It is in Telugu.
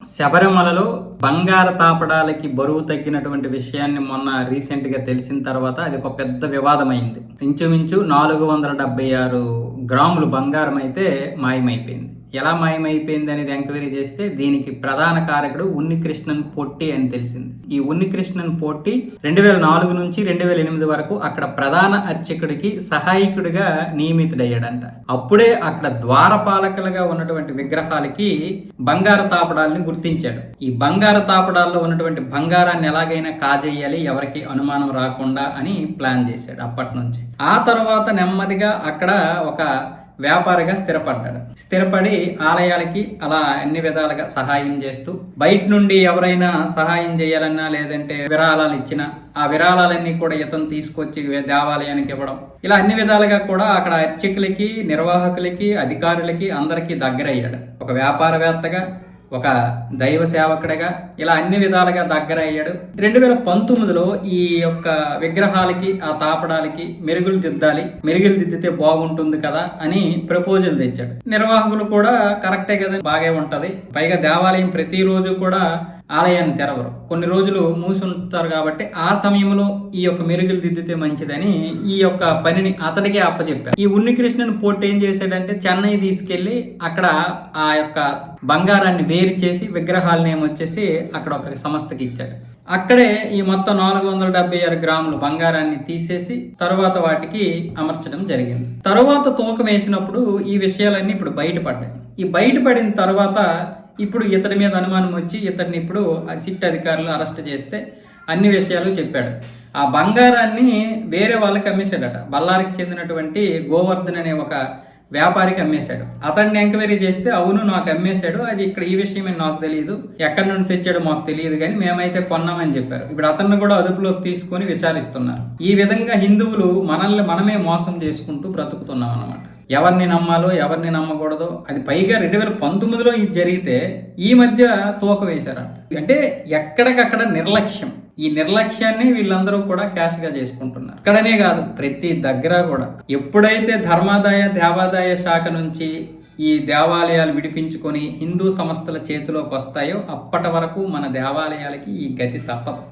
శబరిమలలో బంగారు తాపడాలకి బరువు తగ్గినటువంటి విషయాన్ని మొన్న రీసెంట్గా తెలిసిన తర్వాత అది ఒక పెద్ద వివాదమైంది. ఇంచుమించు నాలుగు వందల డెబ్బై ఆరు గ్రాములు బంగారం అయితే మాయమైపోయింది. ఎలా మాయమైపోయింది అనేది ఎంక్వైరీ చేస్తే దీనికి ప్రధాన కారకుడు ఉన్ని కృష్ణన్ పొట్టి అని తెలిసింది. ఈ ఉన్నికృష్ణన్ పొట్టి రెండు వేల నాలుగు నుంచి రెండు వేల ఎనిమిది వరకు అక్కడ ప్రధాన అర్చకుడికి సహాయకుడిగా నియమితుడయ్యాడంట. అప్పుడే అక్కడ ద్వారపాలకులుగా ఉన్నటువంటి విగ్రహాలకి బంగారు తాపడాలని గుర్తించాడు. ఈ బంగారు తాపడాల్లో ఉన్నటువంటి బంగారాన్ని ఎలాగైనా కాజేయాలి ఎవరికి అనుమానం రాకుండా అని ప్లాన్ చేశాడు అప్పటి నుంచి ఆ తర్వాత నెమ్మదిగా అక్కడ ఒక వ్యాపారిగా స్థిరపడ్డాడు. స్థిరపడి ఆలయాలకి అలా అన్ని విధాలుగా సహాయం చేస్తూ బయట నుండి ఎవరైనా సహాయం చేయాలన్నా లేదంటే విరాళాలు ఇచ్చినా ఆ విరాళాలన్నీ కూడా ఇతను తీసుకొచ్చి దేవాలయానికి ఇవ్వడం. ఇలా అన్ని విధాలుగా కూడా అక్కడ అర్చకులకి నిర్వాహకులకి అధికారులకి అందరికీ దగ్గరయ్యాడు. ఒక వ్యాపారవేత్తగా ఒక దైవ సేవకుడిగా ఇలా అన్ని విధాలుగా దగ్గర అయ్యాడు. రెండు వేల పంతొమ్మిదిలో ఈ యొక్క విగ్రహాలకి ఆ తాపడాలకి మెరుగులు దిద్దాలి మెరుగులు దిద్దితే బాగుంటుంది కదా అని ప్రపోజల్ తెచ్చాడు. నిర్వాహకులు కూడా కరెక్టే కదా బాగే ఉంటది. పైగా దేవాలయం ప్రతిరోజు కూడా ఆలయాన్ని తెరవరు. కొన్ని రోజులు మూసి ఉంచుతారు కాబట్టి ఆ సమయంలో ఈ యొక్క మెరుగులు దిద్దితే మంచిదని ఈ యొక్క పనిని అతడికే అప్పచెప్పారు ఈ ఉన్నికృష్ణన్ పోటీ ఏం చేశాడంటే చెన్నై తీసుకెళ్ళి అక్కడ ఆ యొక్క బంగారాన్ని వేరు చేసి విగ్రహాలను వచ్చేసి అక్కడ ఒక సంస్థకి ఇచ్చాడు. అక్కడే ఈ మొత్తం నాలుగు వందల డెబ్బై ఆరు గ్రాముల బంగారాన్ని తీసేసి తరువాత వాటికి అమర్చడం జరిగింది. తరువాత తూకం వేసినప్పుడు ఈ విషయాలన్నీ ఇప్పుడు బయటపడ్డాయి. ఈ బయటపడిన తర్వాత ఇప్పుడు ఇతడి మీద అనుమానం వచ్చి ఇతడిని ఇప్పుడు సిట్ అధికారులు అరెస్ట్ చేస్తే అన్ని విషయాలు చెప్పాడు. ఆ బంగారాన్ని వేరే వాళ్ళకి అమ్మేశాడట. బళ్ళారికి చెందినటువంటి గోవర్ధన్ అనే ఒక వ్యాపారికి అమ్మేశాడు. అతన్ని ఎంక్వైరీ చేస్తే అవును నాకు అమ్మేశాడు. అది ఇక్కడ ఈ విషయమే నాకు తెలియదు ఎక్కడి నుండి తెచ్చాడో మాకు తెలియదు కానీ మేమైతే కొన్నామని చెప్పారు. ఇప్పుడు అతన్ని కూడా అదుపులోకి తీసుకొని విచారిస్తున్నారు. ఈ విధంగా హిందువులు మనల్ని మనమే మోసం చేసుకుంటూ బ్రతుకుతున్నాం అన్నమాట ఎవరిని నమ్మాలో ఎవరిని నమ్మకూడదో అది పైగా రెండు వేల పంతొమ్మిదిలో ఇది జరిగితే ఈ మధ్య తూక వేశారంట. అంటే ఎక్కడికక్కడ నిర్లక్ష్యం. ఈ నిర్లక్ష్యాన్ని వీళ్ళందరూ కూడా క్యాష్గా చేసుకుంటున్నారు. ఇక్కడనే కాదు ప్రతి దగ్గర కూడా. ఎప్పుడైతే ధర్మాదాయ దేవాదాయ శాఖ నుంచి ఈ దేవాలయాలు విడిపించుకొని హిందూ సంస్థల చేతిలోకి వస్తాయో అప్పటి వరకు మన దేవాలయాలకి ఈ గతి తప్పదు.